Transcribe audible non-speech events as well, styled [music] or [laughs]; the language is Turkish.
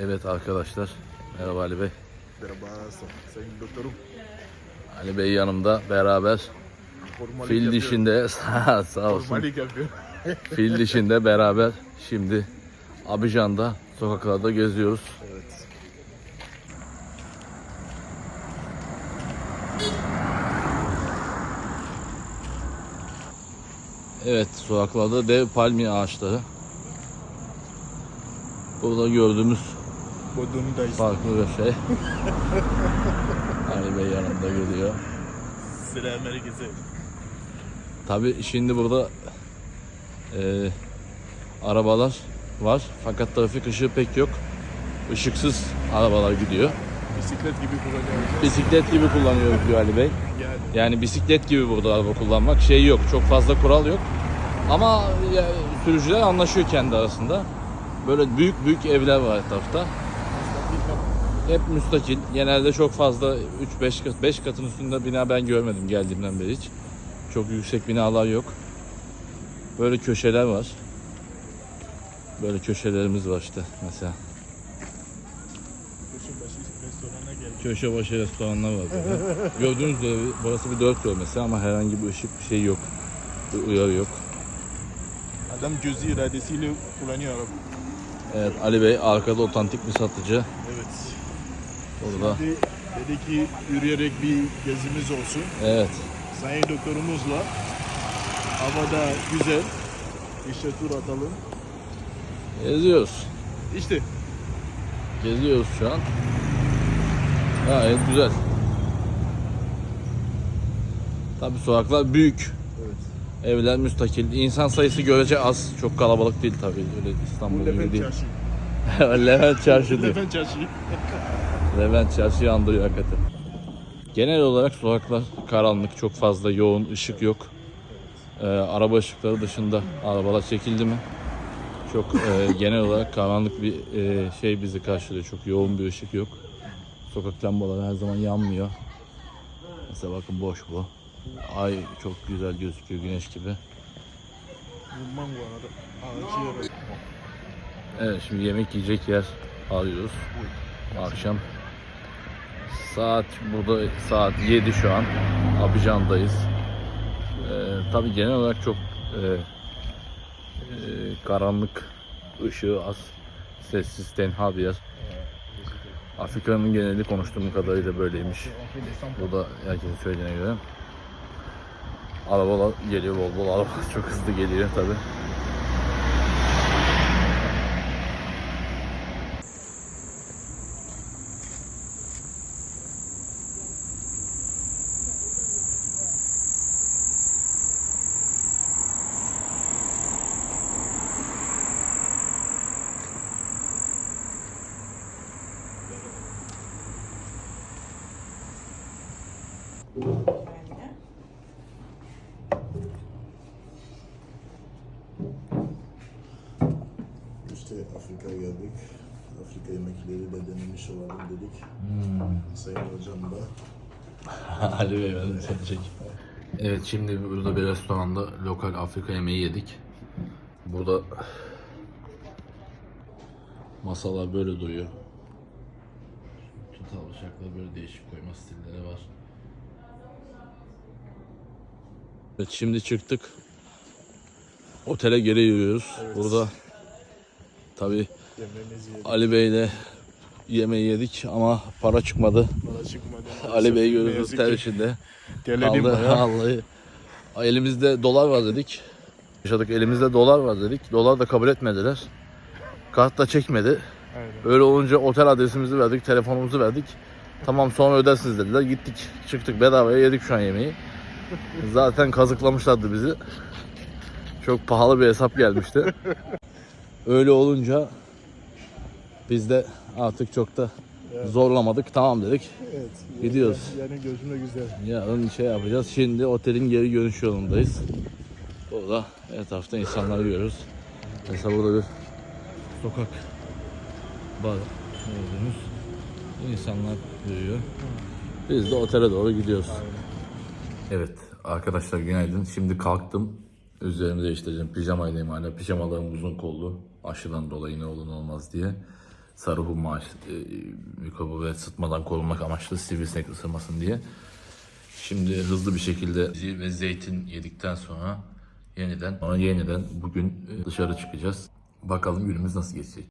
Evet arkadaşlar. Merhaba Ali Bey. Merhaba sayın doktorum. Ali Bey yanımda beraber Formallik fil yapıyorum. dişinde [laughs] sağ, olsun. Formallik yapıyorum. [laughs] Fil dişinde beraber şimdi Abidjan'da sokaklarda geziyoruz. Evet. Evet sokaklarda dev palmiye ağaçları. Burada gördüğümüz Bodrum'dayız. farklı bir şey. Ali Bey yanımda geliyor. Selam herkese. Tabi şimdi burada e, arabalar var fakat trafik ışığı pek yok. Işıksız arabalar gidiyor. Bisiklet gibi kullanıyoruz. Bisiklet gibi kullanıyoruz diyor Ali Bey. Yani bisiklet gibi burada araba kullanmak şey yok. Çok fazla kural yok. Ama ya, sürücüler anlaşıyor kendi arasında. Böyle büyük büyük evler var etrafta. Hep müstakil. Genelde çok fazla 3-5 kat, 5 katın üstünde bina ben görmedim geldiğimden beri hiç. Çok yüksek binalar yok. Böyle köşeler var. Böyle köşelerimiz var işte mesela. Köşe başı restoranlar var böyle. [laughs] Gördüğünüz gibi burası bir dört yol mesela ama herhangi bir ışık bir şey yok. Bir uyarı yok. Adam gözü iradesiyle kullanıyor araba. Evet Ali Bey arkada otantik bir satıcı. Evet. Burada. Şimdi dedi ki yürüyerek bir gezimiz olsun. Evet. Sayın doktorumuzla havada güzel. İşte tur atalım. Geziyoruz. İşte Geziyoruz şu an. Gayet güzel. Tabii sokaklar büyük. Evet. Evler müstakil. İnsan sayısı görece az. Çok kalabalık değil tabii. Öyle İstanbul gibi Levent değil. Çarşı. [laughs] Levent Çarşı diyor. Levent Çarşı. Levent Çarşı'yı andırıyor hakikaten. Genel olarak sokaklar karanlık, çok fazla yoğun ışık yok. Ee, araba ışıkları dışında arabalar çekildi mi? Çok e, [laughs] genel olarak karanlık bir e, şey bizi karşılıyor. Çok yoğun bir ışık yok. Sokak lambaları her zaman yanmıyor. Mesela bakın boş bu. Ay çok güzel gözüküyor güneş gibi. Evet şimdi yemek yiyecek yer arıyoruz. Akşam saat burada saat 7 şu an. Abidjan'dayız. Ee, tabii genel olarak çok e, e, karanlık, ışığı az, sessiz, tenha bir yer. Afrika'nın geneli konuştuğum kadarıyla böyleymiş. Bu da herkesin söylediğine göre. Arabalar geliyor bol bol araba [laughs] çok hızlı geliyor tabii. İşte Afrika'ya geldik. Afrika yemekleri de denemiş olalım dedik. Sayın hocam da. [laughs] Ali Bey ben de seni çekeyim. Evet şimdi burada bir restoranda lokal Afrika yemeği yedik. Burada masalar böyle duruyor. Çatal bıçaklar böyle değişik koyma stilleri var. Evet şimdi çıktık. Otele geri yürüyoruz. Burada tabi. Ali Bey'le yemeği yedik ama para çıkmadı. Bana çıkmadı. Ali Bey görüyoruz ter içinde. Terledim Kaldı [laughs] vallahi. Elimizde dolar var dedik. Yaşadık elimizde dolar var dedik. Dolar da kabul etmediler. Kart da çekmedi. Aynen. Öyle olunca otel adresimizi verdik, telefonumuzu verdik. Tamam sonra ödersiniz dediler. Gittik, çıktık bedavaya yedik şu an yemeği. Zaten kazıklamışlardı bizi. Çok pahalı bir hesap gelmişti. Öyle olunca biz de artık çok da zorlamadık. Tamam dedik. Evet. Gidiyoruz. Yani gözüme güzel. Yarın şey yapacağız. Şimdi otelin geri dönüş yolundayız. Burada etrafta insanları görüyoruz. Mesela burada bir sokak var gördüğünüz. İnsanlar yürüyor. Biz de otele doğru gidiyoruz. Evet arkadaşlar günaydın. Şimdi kalktım. Üzerimi değiştireceğim. Pijamaydayım hala. Pijamalarım uzun kollu. Aşıdan dolayı ne olur olmaz diye. sarı humma, e, mikrobu ve sıtmadan korunmak amaçlı sivrisinek ısırmasın diye. Şimdi hızlı bir şekilde ve zeytin yedikten sonra yeniden sonra yeniden bugün e, dışarı çıkacağız. Bakalım günümüz nasıl geçecek.